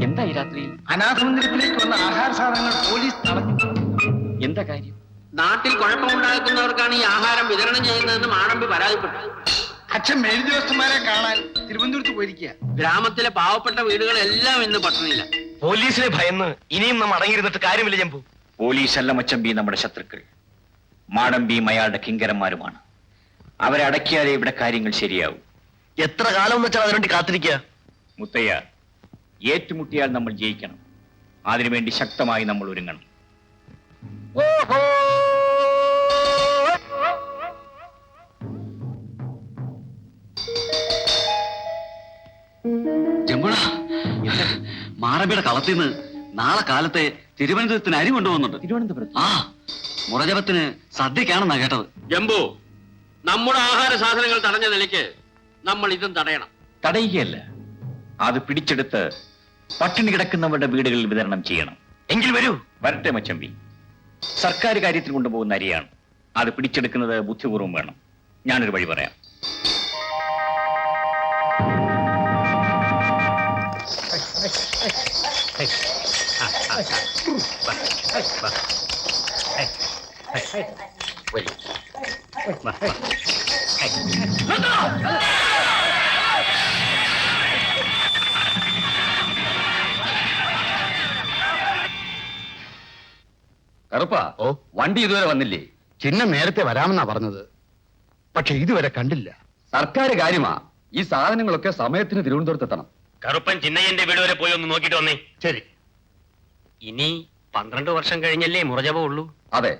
എന്താ ഈ രാത്രിയിൽ? അനാഥമന്ദിരത്തിലേക്ക് വന്ന ആഹാര സാധനങ്ങൾ പോലീസ് തടഞ്ഞു. എന്താ കാര്യം? നാട്ടിൽ കുഴപ്പമുണ്ടാക്കുന്നവർക്കാണ് ഈ ആഹാരം വിതരണം ചെയ്യുന്നതെന്ന് മാണമ്പി പരാതിപ്പെട്ടു. അച്ഛൻ മേലുദ്യോഗസ്ഥന്മാരെ കാണാൻ തിരുവനന്തപുരത്ത് പോയിരിക്കുക. ഗ്രാമത്തിലെ പാവപ്പെട്ട വീടുകളെല്ലാം ഇന്ന് പട്ടണില്ല പോലീസിനെ ഭയന്ന് ഇനിയും നമ്മൾ അടങ്ങിയിരുന്നിട്ട് കാര്യമില്ല ജമ്പു പോലീസ് അല്ല മച്ചമ്പി നമ്മുടെ ശത്രുക്കൾ. മാടമ്പിയും അയാളുടെ കിങ്കരന്മാരുമാണ്. അവരെ അടക്കിയാലേ ഇവിടെ കാര്യങ്ങൾ ശരിയാവും. എത്ര കാലം വെച്ചാൽ അതിനുവേണ്ടി കാത്തിരിക്കുക? മുത്തയ്യ ഏറ്റുമുട്ടിയാൽ നമ്മൾ ജയിക്കണം. അതിനുവേണ്ടി ശക്തമായി നമ്മൾ ഒരുങ്ങണം. മാറബിയുടെ കളത്തിൽ നിന്ന് നാളെ കാലത്തെ തിരുവനന്തപുരത്തിന് അരി കൊണ്ടുപോകുന്നുണ്ട്. തിരുവനന്തപുരത്ത്? ആ മുറജപത്തിന് സദ്യക്കാണെന്നാ കേട്ടത്. ജംബു നമ്മുടെ ആഹാര സാധനങ്ങൾ തടഞ്ഞ നിലയ്ക്ക് നമ്മൾ ഇതും തടയണം. തടയുകയല്ല. അത് പിടിച്ചെടുത്ത് പട്ടിണി കിടക്കുന്നവരുടെ വീടുകളിൽ വിതരണം ചെയ്യണം. എങ്കിൽ വരൂ. വരട്ടെ മച്ചമ്പി. സർക്കാർ കാര്യത്തിൽ കൊണ്ടുപോകുന്ന അരിയാണ്. അത് പിടിച്ചെടുക്കുന്നത് ബുദ്ധിപൂർവം വേണം. ഞാനൊരു വഴി പറയാം. കറുപ്പാ ഓ വണ്ടി ഇതുവരെ വന്നില്ലേ ചിഹ്നം നേരത്തെ വരാമെന്നാ പറഞ്ഞത് പക്ഷെ ഇതുവരെ കണ്ടില്ല സർക്കാർ കാര്യമാ ഈ സാധനങ്ങളൊക്കെ സമയത്തിന് തിരുവനന്തപുരത്ത് എത്തണം കറുപ്പൻ ചിന്നയ്യന്റെ വീട് വരെ പോയി ഒന്ന് നോക്കിട്ട് വന്നേ ശരി ഇനി പന്ത്രണ്ട് വർഷം കഴിഞ്ഞല്ലേ മുറജപം ഉള്ളൂ അതെ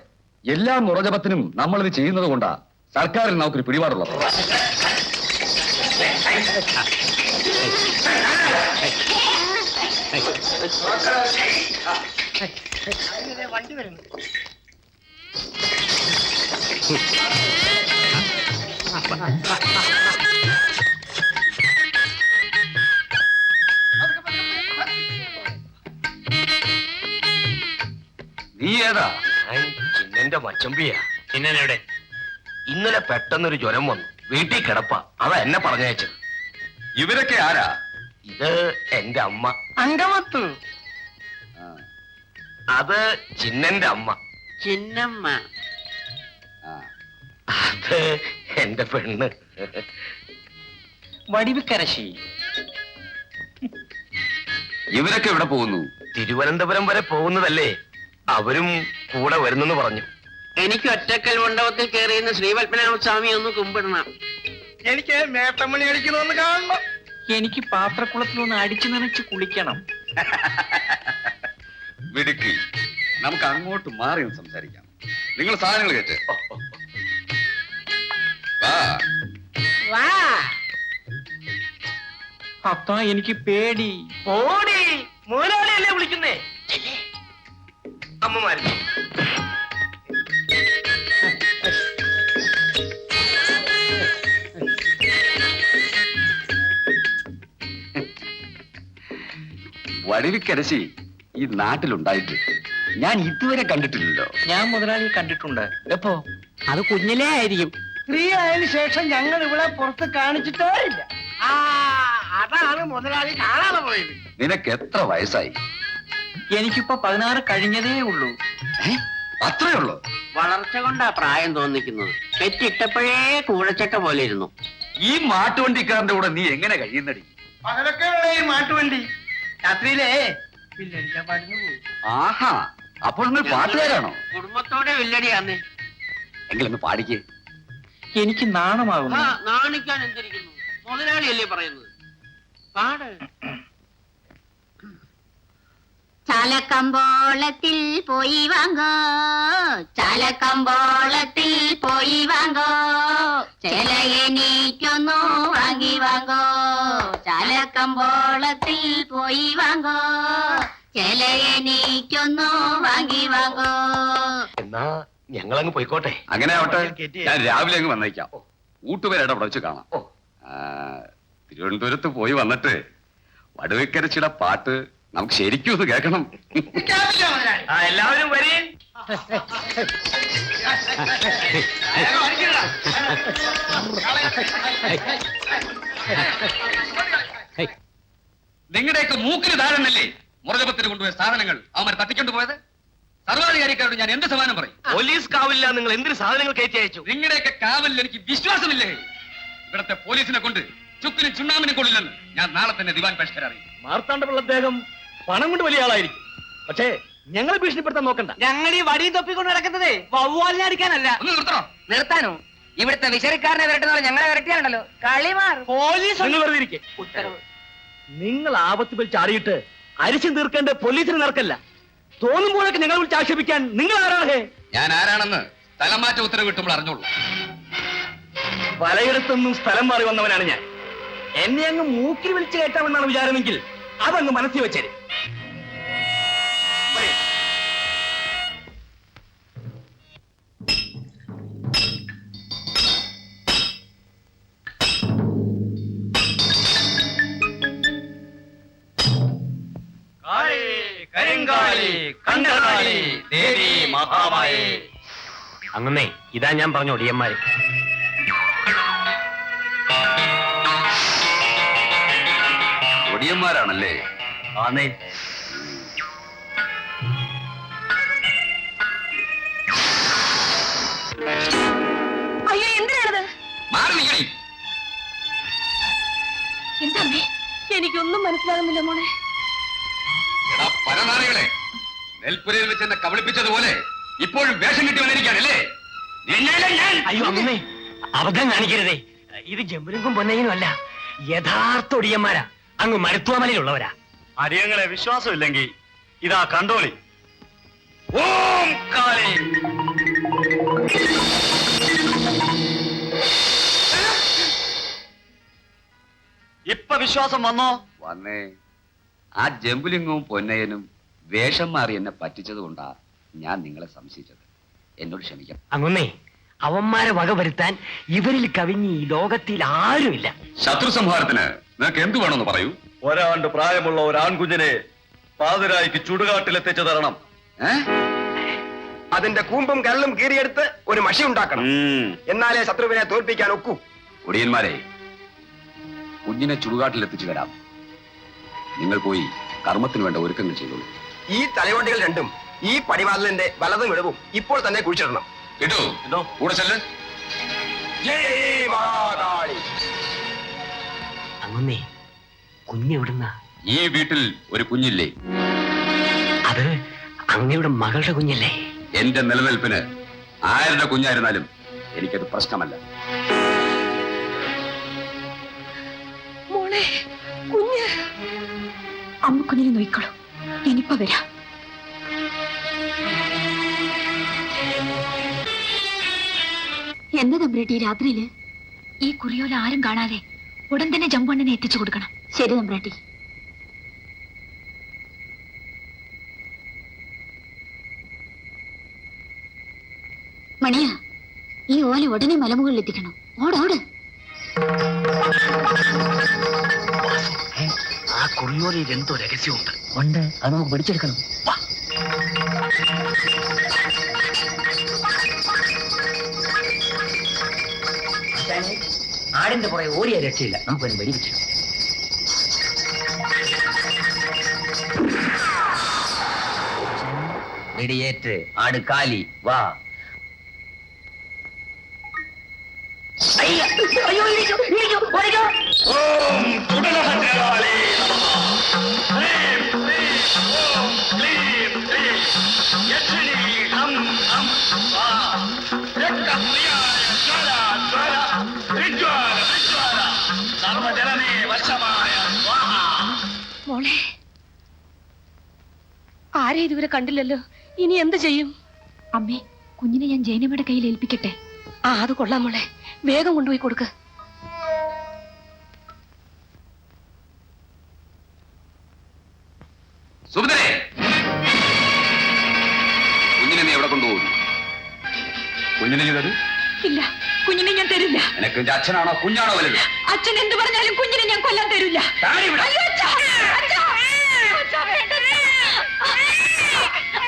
എല്ലാ മുറജപത്തിനും നമ്മൾ ഇത് ചെയ്യുന്നത് കൊണ്ടാ സർക്കാരിൽ നമുക്കൊരു പിടിപാടുള്ളത് നീ ഏതാ? ചിന്നന്റെ മച്ചമ്പിയാ. ചിന്നനെവിടെ? ഇന്നലെ പെട്ടെന്നൊരു ജ്വരം വന്നു. വീട്ടിൽ കിടപ്പ. അതാ എന്നെ പറഞ്ഞയച്ചത്. ഇവരൊക്കെ ആരാ? ഇത് എന്റെ അമ്മ. അങ്കമത്ത്. അത് ചിന്നന്റെ അമ്മ. ചിന്നമ്മ. ആ. അത് എന്റെ പെണ്ണ്. വടിവിക്കരശി. ഇവരൊക്കെ എവിടെ പോകുന്നു? തിരുവനന്തപുരം വരെ പോകുന്നതല്ലേ? അവരും കൂടെ വരുന്നെന്ന് പറഞ്ഞു. എനിക്ക് ഒറ്റക്കൽ മണ്ഡപത്തിൽ കയറിയുന്ന ശ്രീപത്മനാഭ സ്വാമി ഒന്ന് കുമ്പിടണം. എനിക്ക് മേത്തമ്മണി അടിക്കണമെന്ന് കാണണം. എനിക്ക് പാത്രക്കുളത്തിലൊന്ന് അടിച്ചു നനച്ച് കുളിക്കണം. മിടുക്കി. നമുക്ക് അങ്ങോട്ട് മാറി ഒന്ന് സംസാരിക്കാം. നിങ്ങൾ സാധനങ്ങൾ കേട്ട് വാ. അത്താ എനിക്ക് പേടി. ഓടി. മോനാളിയല്ലേ വിളിക്കുന്നേ? അമ്മമാരി. വടിവിക്കരശി ഈ നാട്ടിലുണ്ടായിട്ട് ഞാൻ ഇതുവരെ കണ്ടിട്ടില്ലല്ലോ. ഞാൻ മുതലാളി കണ്ടിട്ടുണ്ട്. എപ്പോ? അത് കുഞ്ഞിലേ ആയിരിക്കും. സ്ത്രീ ആയതിനു ശേഷം ഞങ്ങൾ ഇവിടെ പുറത്ത് കാണിച്ചിട്ടേ ഇല്ല ആ അതാണ് മുതലാളി കാണാതെ പോയത്. നിനക്ക് എത്ര വയസ്സായി? എനിക്കിപ്പോ പതിനാറ് കഴിഞ്ഞതേ ഉള്ളൂ. ഏ? അത്രേ ഉള്ളൂ? വളർച്ച കൊണ്ടാ പ്രായം തോന്നിക്കുന്നത്. പെറ്റിട്ടപ്പോഴേ കൂടച്ചക്ക പോലെ ഇരുന്നു. ഈ മാട്ടുവണ്ടിക്കാരന്റെ കൂടെ നീ എങ്ങനെ കഴിയുന്നടി? പകലൊക്കെ ഉള്ള ഈ മാട്ടുവണ്ടി. രാത്രിയിലേ വില്ലടിക്കാൻ പാടിന് പോകും ആഹാ അപ്പോൾ നിങ്ങൾ പാട്ടുകാരാണോ? കുടുംബത്തോടെ വില്ലടിയാന്ന്. എങ്കിലൊന്ന് പാടിക്കേ. എനിക്ക് ആ, നാണമാകുന്നു നാണിക്കാൻ എന്തിരിക്കുന്നു? മുതലാളിയല്ലേ പറയുന്നത്? പാട്. ചാലക്കമ്പോളത്തിൽ പോയി വാങ്ങോ? ചാലക്കമ്പോളത്തിൽ പോയി വാങ്ങോ? ചില എനിക്കൊന്നു വാങ്ങി വാങ്ങോ? ചാലക്കമ്പോളത്തിൽ പോയി വാങ്ങോ? ചില എനിക്കൊന്നു വാങ്ങി വാങ്ങോ? എന്നാ ഞങ്ങളങ്ങ് പോയിക്കോട്ടെ. അങ്ങനെ ആവട്ടെ. ഞാൻ രാവിലെ അങ്ങ് വന്നേക്കാം. ഊട്ടുപേരുടെ അവിടെ വെച്ച് കാണാം. തിരുവനന്തപുരത്ത് പോയി വന്നിട്ട് വടുവക്കരച്ചിയുടെ പാട്ട് നമുക്ക് ശരിക്കും ഒന്ന് കേൾക്കണം. ആ എല്ലാവരും വരീ. നിങ്ങളുടെയൊക്കെ മൂക്കിന് താഴെന്നല്ലേ മുറജപത്തിന് കൊണ്ടുപോയ സാധനങ്ങൾ? അവന്മാർ തട്ടിക്കൊണ്ട് പോയത്? സർവാധികാരിക്കാരോട് ഞാൻ എന്ത് സമാനം പറയും? പോലീസ് കാവില്ല നിങ്ങൾ എന്തിനു സാധനങ്ങൾ കയറ്റി അയച്ചു? നിങ്ങളുടെയൊക്കെ കാവലിൽ എനിക്ക് വിശ്വാസമില്ലേ? ഇവിടത്തെ പോലീസിനെ കൊണ്ട് ചുക്കിനും ചുണ്ണാമിനും കൊള്ളില്ലെന്ന് ഞാൻ നാളെ തന്നെ ദിവാൻ പരിഷ്കരറിയും അറിയും മാർത്താണ്ഡപിള്ള അദ്ദേഹം പണം കൊണ്ട് വലിയ ആളായിരിക്കും. പക്ഷേ ഞങ്ങളെ ഭീഷണിപ്പെടുത്താൻ നോക്കണ്ട. ഞങ്ങൾ ഈ വടി തൊപ്പിക്കൊണ്ട് നടക്കുന്നത് വവ്വാലിനെ അടിക്കാനല്ല. ഒന്ന് നിർത്തണോ? നിർത്താനോ? ഇവിടുത്തെ വിശറിക്കാരനെ വരട്ടുന്നവരെ ഞങ്ങളെ വരട്ടിയാണല്ലോ. കളിമാർ മാറും. പോലീസ് നിങ്ങൾ വെറുതെ ഇരിക്കെ. നിങ്ങൾ ആപത്ത് വിളിച്ച് ചാടിയിട്ട് അരിച്ചു തീർക്കേണ്ട പോലീസിന് നടക്കല്ല. തോന്നുമ്പോഴൊക്കെ ഞങ്ങൾ വിളിച്ച് ആക്ഷേപിക്കാൻ നിങ്ങൾ ആരാണ്? ഞാൻ ആരാണെന്ന് സ്ഥലമാറ്റ ഉത്തരവ് കിട്ടുമ്പോൾ അറിഞ്ഞോളൂ. പലയിടത്തുനിന്നും സ്ഥലം മാറി വന്നവനാണ് ഞാൻ. എന്നെ അങ്ങ് മൂക്കിൽ വിളിച്ചു കയറ്റാമെന്നാണ് വിചാരമെങ്കിൽ അതങ്ങ് മനസ്സിൽ വെച്ചേര്. മഹാമായേ അങ്ങനെ ഇതാ ഞാൻ പറഞ്ഞു ഒടിയന്മാര്. ഒടിയന്മാരാണല്ലേ? ആന്നേ. അയ്യോ എന്തിനാണത്? മാറി നിൽക്കണി എന്താമ്മേ? എനിക്കൊന്നും മനസ്സിലാകുന്നില്ല മോളെ. എടാ പരനാറികളെ നെൽപ്പുരയിൽ വെച്ച് എന്നെ കബളിപ്പിച്ചതുപോലെ. ഇപ്പോഴും വേഷം കിട്ടി ഞാൻ അയ്യോ അമ്മേ അബദ്ധം കാണിക്കരുതേ. ഇത് ജമ്പുരുങ്കും പൊന്നയ്യനും അല്ല യഥാർത്ഥ ഒടിയന്മാരാ. അങ്ങ് മരുത്തുവമലയിലുള്ളവരാ അരിയങ്ങളെ വിശ്വാസമില്ലെങ്കിൽ ഇതാ കണ്ടോളി. ഓം കാളി. ഇപ്പൊ വിശ്വാസം വന്നോ? വന്നേ. ആ ജമ്പുലിംഗവും പൊന്നയനും വേഷം മാറി എന്നെ പറ്റിച്ചത് കൊണ്ടാ ഞാൻ നിങ്ങളെ സംശയിച്ചത്. എന്നോട് ക്ഷമിക്കാം അങ്ങൊന്നേ അവന്മാരെ വകവരുത്താൻ ഇവരിൽ കവിഞ്ഞ് ഈ ലോകത്തിൽ ആരുമില്ല. ശത്രു സംഹാരത്തിന് നിനക്ക് എന്ത് വേണമെന്ന് പറയൂ? ഒരാണ്ട് പ്രായമുള്ള ഒരു ആൺകുഞ്ഞിനെ പാതിരായിക്ക് ചുടുകാട്ടിലെത്തിച്ചു തരണം ഏ? അതിന്റെ കൂമ്പും കരളും കീറിയെടുത്ത് ഒരു മഷി ഉണ്ടാക്കണം. എന്നാലേ ശത്രുവിനെ തോൽപ്പിക്കാൻ ഒക്കൂ. ഒടിയന്മാരെ കുഞ്ഞിനെ ചുടുകാട്ടിൽ എത്തിച്ചു തരാം നിങ്ങൾ പോയി കർമ്മത്തിന് വേണ്ട ഒരുക്കങ്ങൾ ചെയ്തോളൂ. ഈ തലയോട്ടികൾ രണ്ടും ഈ പടിവാതിലിന്റെ വലതും വിടവും ഇപ്പോൾ തന്നെ കുഴിച്ചിടണം. കേട്ടോ. എന്തോ? കൂടെ ചെല്ല്. ജയ് മഹാകാളി അങ്ങൊന്നേ കുഞ്ഞെവിടുന്ന? ഈ വീട്ടിൽ ഒരു കുഞ്ഞില്ലേ? അത് അങ്ങയുടെ മകളുടെ കുഞ്ഞല്ലേ? എന്റെ നിലനിൽപ്പിന് ആരുടെ കുഞ്ഞായിരുന്നാലും എനിക്കത് പ്രശ്നമല്ല. മോളെ കുഞ്ഞ്. അമ്മ കുഞ്ഞിനെ നോയിക്കോളൂ. ഞാനിപ്പോ വരാം. എന്താ തമ്പ്രേട്ടി രാത്രിയിൽ? ഈ കുറിയോല ആരും കാണാതെ ഉടൻ തന്നെ ജമ്പണ്ണനെ എത്തിച്ചു കൊടുക്കണം. ശരി തമ്പ്രാട്ടി. മണിയ ഈ ഓല ഉടനെ മലമുകളിൽ എത്തിക്കണം. ഓടോട് ആ കുറിയോലയിൽ എന്തോ രഹസ്യമുണ്ട്. ഉണ്ട്. അത് നമുക്ക് പിടിച്ചെടുക്കണം. ആടിന്റെ പുറകെ ഓടിയ രക്ഷയില്ല നമുക്കൊരു വെടിവെച്ചു വെടിയേറ്റ് ആട് കാലി വാ മോളെ ആരെ ഇതുവരെ കണ്ടില്ലല്ലോ? ഇനി എന്ത് ചെയ്യും? അമ്മേ കുഞ്ഞിനെ ഞാൻ ജൈനമ്മയുടെ കയ്യിൽ ഏൽപ്പിക്കട്ടെ? ആ അത് കൊള്ളാം മോളെ. വേഗം കൊണ്ടുപോയി കൊടുക്ക. സുഭദ്രേ എവിടെ കൊണ്ടുപോകുന്നു കുഞ്ഞിനെ ഞാൻ തരും ഇല്ല കുഞ്ഞിനെ ഞാൻ തരില്ല നിനക്ക് നിന്റെ അച്ഛനാണോ കുഞ്ഞാണോ വലുത് അച്ഛൻ എന്ത് പറഞ്ഞാലും കുഞ്ഞിനെ ഞാൻ കൊല്ലാൻ തരില്ല താഴെ വിടാം. അയ്യോ, അച്ഛാ! അച്ഛാ! അച്ഛാ, വേണ്ടത്!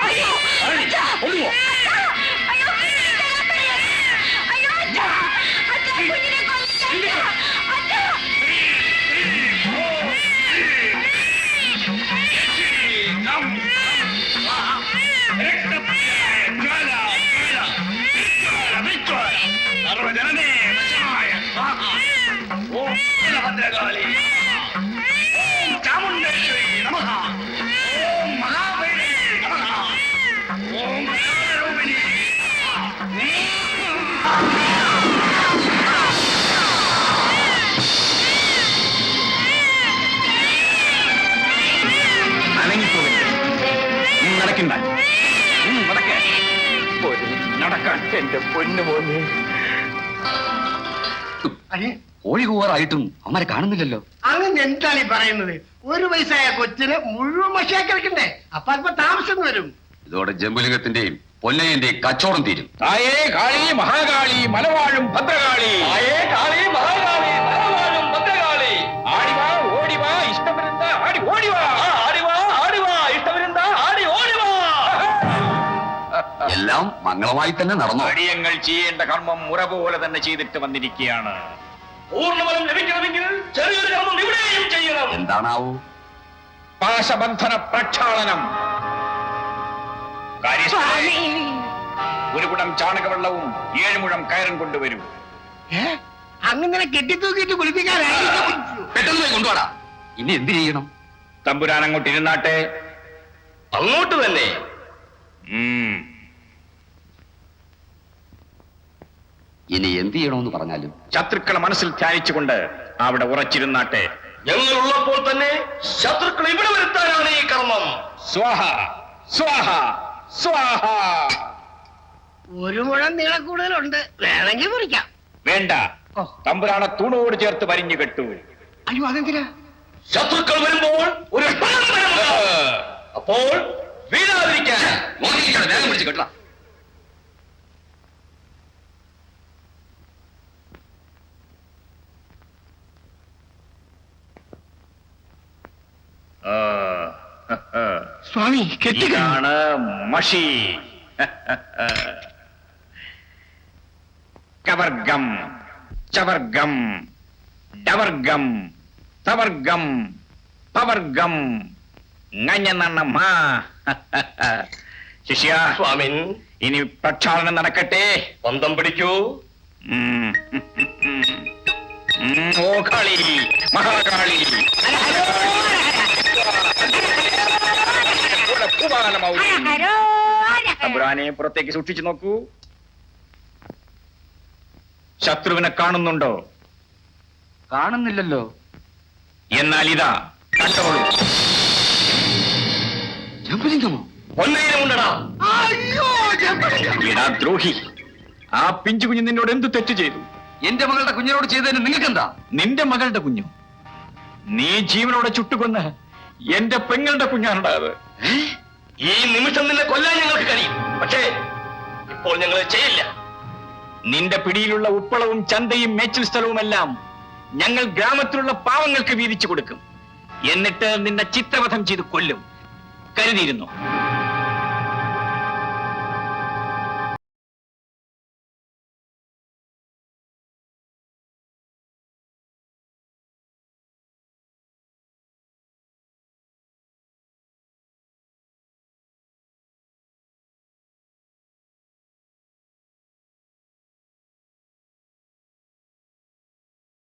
അയ്യോ, അച്ഛാ! കൊണ്ടുപോ. దండగాలి చాముండేశ్వరి నమ ఓం మహాబలి నమ ఓం రూపిణి നടക്കാൻ എന്റെ പൊന്നു പോന്നു അല്ലേ കോഴി കൂവാറായിട്ടും അവന്മാരെ കാണുന്നില്ലല്ലോ. അങ്ങനെ എന്താണ് ഈ പറയുന്നത്? ഒരു വയസ്സായ കൊച്ചിന് മുഴുവൻ മഷിയാക്കിടക്കണ്ടേ അപ്പൊ അല്പം താമസം വരും. ഇതോടെ ജമ്പുലിംഗത്തിന്റെയും പൊന്നയന്റെയും കച്ചവടം തീരും. തായേ കാളി മഹാകാളി മലവാഴും ഭദ്രകാളി. തായേ കാളി മഹാകാളി മലവാഴും ഭദ്രകാളി. ആടിവാ ഓടിവാ ഇഷ്ടമിരുന്ന ആടി ഓടിവാ. ആടിവാ ആടിവാ ഇഷ്ടമിരുന്ന ആടി ഓടിവാ. എല്ലാം മംഗളമായി തന്നെ നടന്നു? അടിയങ്ങൾ ചെയ്യേണ്ട കർമ്മം മുറ പോലെ തന്നെ ചെയ്തിട്ട് വന്നിരിക്കുകയാണ്. പൂർണഫലം ലഭിക്കണമെങ്കിൽ ചെറിയൊരു കർമ്മം ഇവിടെയും ചെയ്യണം. എന്താണാവൂ? പാശബന്ധന പ്രക്ഷാളനം. ഒരു കുടം ചാണകവെള്ളവും ഏഴുമുഴം കയറും കൊണ്ടുവരൂ. അങ്ങനെ കെട്ടിത്തൂക്കിട്ട് കുളിപ്പിക്കാനായിരിക്കും. പെട്ടെന്ന് പോയി കൊണ്ടുപോടാ ഇനി എന്ത് ചെയ്യണം? തമ്പുരാൻ അങ്ങോട്ട് ഇരുന്നാട്ടെ. അങ്ങോട്ട് തന്നെ. ഇനി എന്ത് ചെയ്യണമെന്ന് പറഞ്ഞാലും. ശത്രുക്കളെ മനസ്സിൽ ധ്യാനിച്ചുകൊണ്ട് അവിടെ ഉറച്ചിരുന്നാട്ടെ. ഞങ്ങൾ ഉള്ളപ്പോൾ തന്നെ ശത്രുക്കൾ ഇവിടെ വരുത്താനാണ് ഈ കർമ്മം. സ്വാഹ സ്വാഹ സ്വാഹ. ഒരു മുഴം നീളം കൂടുതലുണ്ട്. വേണമെങ്കിൽ മുറിക്കാം. വേണ്ട. തമ്പുരാണ തമ്പുരാനെ തൂണോട് ചേർത്ത് പരിഞ്ഞു കെട്ടു. അയ്യോ അതെന്തിനാ? ശത്രുക്കൾ വരുമ്പോൾ ഒരു അപ്പോൾ വീഴാതിരിക്കാൻ. വേഗം പിടിച്ച് കെട്ടണം ആ, സ്വാമി കെട്ടിക്കാണ് മഷി. കവർഗം ചവർഗം ഡവർഗം തവർഗം പവർഗം ശിഷ്യ സ്വാമിൻ ഇനി പ്രക്ഷാളനം നടക്കട്ടെ. പന്തം പിടിക്കൂ. ഓ കാളി. മഹാകാളി. തമ്പുരാനെ പുറത്തേക്ക് സൂക്ഷിച്ചു നോക്കൂ. ശത്രുവിനെ കാണുന്നുണ്ടോ? കാണുന്നില്ലല്ലോ. എന്നാൽ ഇതാ കണ്ടോളൂ ജമ്പുലിംഗമോ. ഇടാ ദ്രോഹി ആ പിഞ്ചു കുഞ്ഞ് നിന്നോട് എന്ത് തെറ്റ് ചെയ്തു? എന്റെ മകളുടെ കുഞ്ഞിനോട് ചെയ്തതിന് നിങ്ങൾക്ക് എന്താ നിന്റെ മകളുടെ കുഞ്ഞു. നീ ജീവനോടെ ചുട്ടുകൊന്ന് എന്റെ പെങ്ങളുടെ കുഞ്ഞാണുണ്ടായത് ഈ നിമിഷം നിന്നെ കൊല്ലാൻ ഞങ്ങൾക്ക് കഴിയും. പക്ഷേ ഇപ്പോൾ ഞങ്ങൾ ചെയ്യില്ല. നിന്റെ പിടിയിലുള്ള ഉപ്പളവും ചന്തയും മേച്ചിൽ സ്ഥലവുമെല്ലാം ഞങ്ങൾ ഗ്രാമത്തിലുള്ള പാവങ്ങൾക്ക് വീതിച്ചു കൊടുക്കും. എന്നിട്ട് നിന്നെ ചിത്രവധം ചെയ്ത് കൊല്ലും. കരുതിയിരുന്നു?